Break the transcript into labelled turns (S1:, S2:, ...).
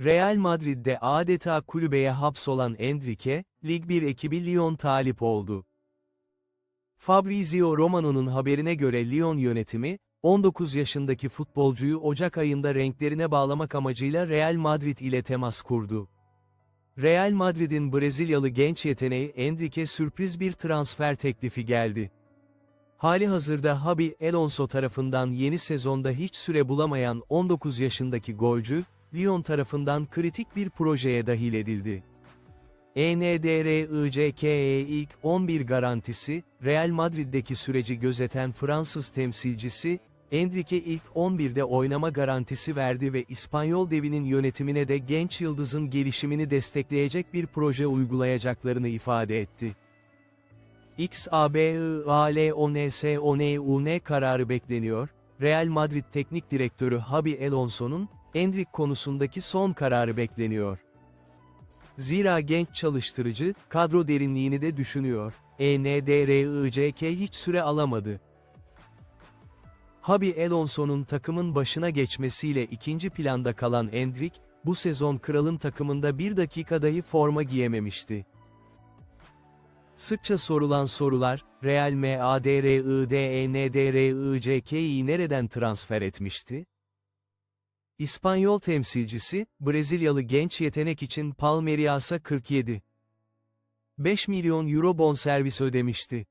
S1: Real Madrid'de adeta kulübeye hapsolan Enrique, Lig 1 ekibi Lyon talip oldu. Fabrizio Romano'nun haberine göre Lyon yönetimi, 19 yaşındaki futbolcuyu Ocak ayında renklerine bağlamak amacıyla Real Madrid ile temas kurdu. Real Madrid'in Brezilyalı genç yeteneği Enrique sürpriz bir transfer teklifi geldi. Hali hazırda Habi Alonso tarafından yeni sezonda hiç süre bulamayan 19 yaşındaki golcü, Lyon tarafından kritik bir projeye dahil edildi. E ENDRICKE ilk 11 garantisi, Real Madrid'deki süreci gözeten Fransız temsilcisi, Enrique ilk 11'de oynama garantisi verdi ve İspanyol devinin yönetimine de genç yıldızın gelişimini destekleyecek bir proje uygulayacaklarını ifade etti. XABIALONSONUN kararı bekleniyor, Real Madrid Teknik Direktörü Habi Alonso'nun, Endrick konusundaki son kararı bekleniyor. Zira genç çalıştırıcı, kadro derinliğini de düşünüyor. ENDRICK hiç süre alamadı. Habi Alonso'nun takımın başına geçmesiyle ikinci planda kalan Endrick, bu sezon kralın takımında bir dakika dahi forma giyememişti. Sıkça sorulan sorular, Real Madrid'i nereden transfer etmişti? İspanyol temsilcisi, Brezilyalı genç yetenek için Palmeiras'a 47. 5 milyon euro bonservis ödemişti.